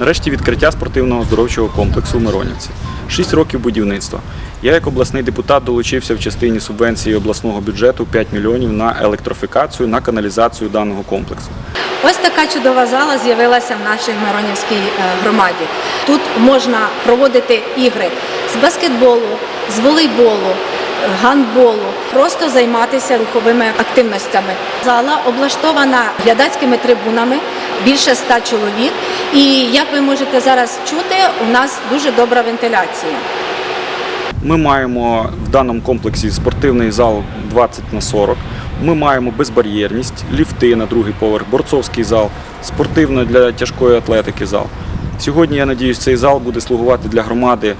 Нарешті відкриття спортивного оздоровчого комплексу в Миронівці. Шість років будівництва. Я як обласний депутат долучився в частині субвенції обласного бюджету 5 мільйонів на електрофікацію, на каналізацію даного комплексу. Ось така чудова зала з'явилася в нашій Миронівській е, громаді. Тут можна проводити ігри з баскетболу, з волейболу, гандболу, просто займатися руховими активностями. Зала облаштована глядацькими трибунами, більше ста чоловік. І як ви можете зараз чути, у нас дуже добра вентиляція. Ми маємо в даному комплексі спортивний зал 20 на 40. Ми маємо безбар'єрність, ліфти на другий поверх, борцовський зал, спортивно для тяжкої атлетики зал. Сьогодні, я надіюсь, цей зал буде слугувати для громади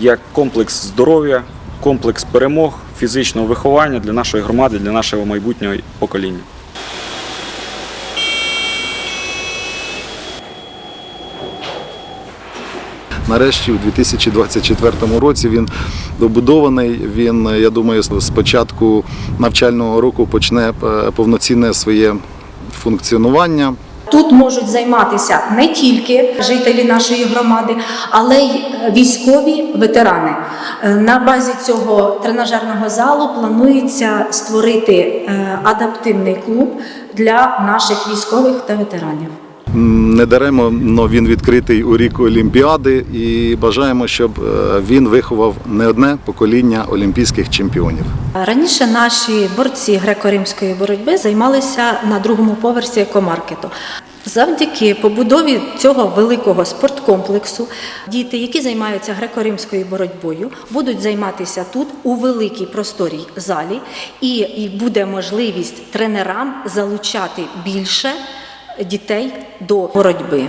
як комплекс здоров'я, комплекс перемог, фізичного виховання для нашої громади, для нашого майбутнього покоління. Нарешті, у 2024 році він добудований. Він, я думаю, з початку навчального року почне е, повноцінне своє функціонування. Тут можуть займатися не тільки жителі нашої громади, але й військові ветерани. Е, На базі цього тренажерного залу планується створити е, адаптивний клуб для наших військових та ветеранів. М, Недаремно він відкритий у рік Олімпіади і бажаємо, щоб е, він виховав не одне покоління олімпійських чемпіонів. Раніше наші борці греко-римської боротьби займалися на другому поверсі екомаркету. Завдяки побудові цього великого спорткомплексу діти, які займаються греко-римською боротьбою, будуть займатися тут у великій просторій залі, і буде можливість тренерам залучати більше дітей до боротьби.